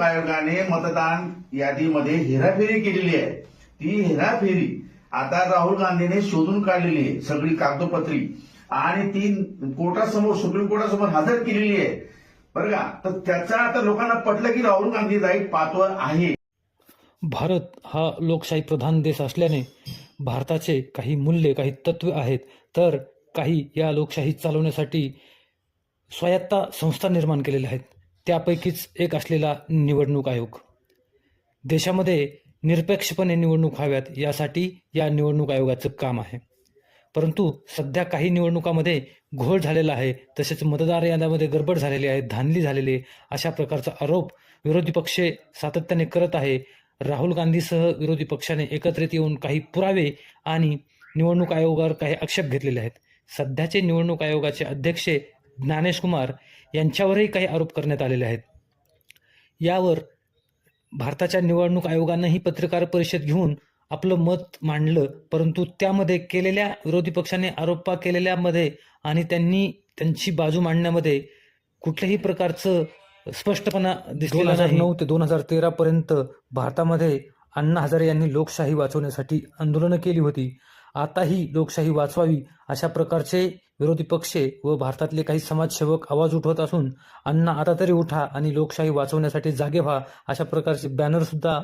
आयोगाने मतदान यादीमध्ये हेराफेरी केलेली आहे. ती हेराफेरी आता राहुल गांधीने शोधून काढलेली आहे सगळी कागदपत्री. आणि ती कोर्टासमोर सुप्रीम कोर्टासमोर हजर केलेली आहे. बरं का? तर त्याचा आता लोकांना पटलं की राहुल गांधी राईट पाथवर आहे. भारत हा लोकशाही प्रधान देश असल्याने भारताचे काही मूल्य काही तत्वे आहेत. तर काही या लोकशाही चालवण्यासाठी स्वायत्ता संस्था निर्माण केलेल्या आहेत. त्यापैकीच एक असलेला निवडणूक आयोग. देशामध्ये निरपेक्षपणे निवडणूक व्हाव्यात यासाठी या निवडणूक आयोगाचं काम आहे. परंतु सध्या काही निवडणुकामध्ये घोळ झालेला आहे तसेच मतदार याद्यामध्ये गडबड झालेली आहे धांदली झालेली अशा प्रकारचा आरोप विरोधी पक्ष सातत्याने करत आहे. राहुल गांधीसह विरोधी पक्षाने एकत्रित येऊन काही पुरावे आणि निवडणूक आयोगावर काही आक्षेप घेतलेले आहेत. सध्याचे निवडणूक आयोगाचे अध्यक्ष ज्ञानेश कुमार यांच्यावरही काही आरोप करण्यात आलेले आहेत. यावर भारताच्या निवडणूक आयोगानंही पत्रकार परिषद घेऊन आपलं मत मांडलं परंतु त्यामध्ये केलेल्या विरोधी पक्षाने आरोपा केलेल्यामध्ये आणि त्यांनी त्यांची बाजू मांडण्यामध्ये कुठल्याही प्रकारचं स्पष्टपणा दिसलेला नाही. नऊ ते दोन हजार तेरा पर्यंत भारतामध्ये अण्णा हजारे यांनी लोकशाही वाचवण्यासाठी आंदोलनं केली होती. आताही लोकशाही वाचवावी अशा प्रकारचे विरोधी पक्ष व भारतातले काही समाजसेवक आवाज उठवत असून अण्णा आता तरी उठा आणि लोकशाही वाचवण्यासाठी जागे व्हा अशा प्रकारचे बॅनर सुद्धा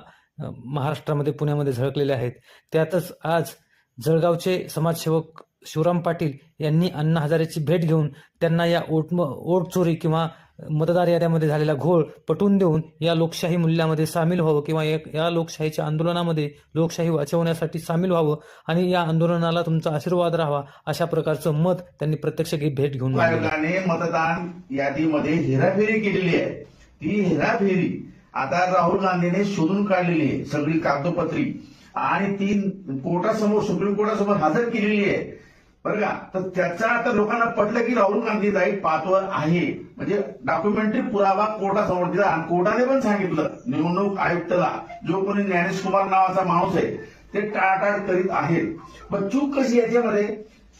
महाराष्ट्रामध्ये पुण्यामध्ये झळकलेले आहेत. त्यातच आज जळगावचे समाजसेवक शिवराम पाटील यांनी अण्णा हजारेची भेट घेऊन त्यांना या ओट ओट चोरी किंवा मतदार याद्यामध्ये झालेला घोळ पटवून देऊन या लोकशाही मूल्यामध्ये सामील व्हावं किंवा एक- या लोकशाहीच्या आंदोलनामध्ये लोकशाही वाचवण्यासाठी सामील व्हावं आणि या आंदोलनाला तुमचा आशीर्वाद राहावा अशा प्रकारचं मत त्यांनी प्रत्यक्ष भेट घेऊन आयोगाने मतदान यादीमध्ये हेराफेरी केलेली आहे. ती हेराफेरी आता राहुल गांधीने शोधून काढलेली आहे सगळी कागदोपत्री. आणि ती कोर्टासमोर सुप्रीम कोर्टासमोर हजर केलेली आहे. बरं का? तर त्याचा आता लोकांना पटलं की राहुल गांधी राईट पाथवर आहे. म्हणजे डॉक्युमेंटरी पुरावा कोर्टासमोर दिला आणि कोर्टाने पण सांगितलं निवडणूक आयुक्ताला जो कोणी ज्ञानेश कुमार नावाचा माणूस आहे ते टाळाटाळ करीत आहेत. पण चूक कशी याच्यामध्ये?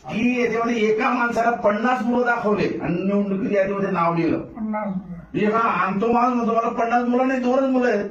की याच्यामध्ये एका माणसाला पन्नास मुलं दाखवले आणि निवडणुकीत यादीमध्ये नाव लिहिलं. एका आणतो माणूस म्हणतो मला पन्नास मुलं नाही दोनच मुलं आहेत.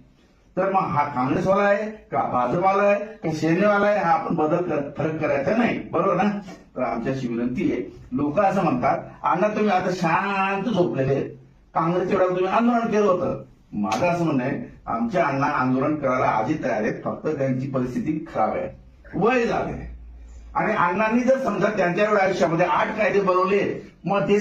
तर मग हा काँग्रेसवाला आहे का भाजपवाला आहे? का सेनेवाला आहे? हा आपण बदल फरक करायचा नाही. बरोबर ना? तर आमच्याशी विनंती आहे. लोक असं म्हणतात अण्णा तुम्ही आता शांत झोपलेले आहेत. काँग्रेसच्या वेळेला तुम्ही आंदोलन केलं होतं. माझं असं म्हणणं आहे आमच्या अण्णा आंदोलन करायला आधी तयार आहेत. फक्त त्यांची परिस्थिती खराब आहे. वय झाले आणि अण्णांनी जर समजा त्यांच्या आयुष्यामध्ये आठ कायदे बनवले मग ते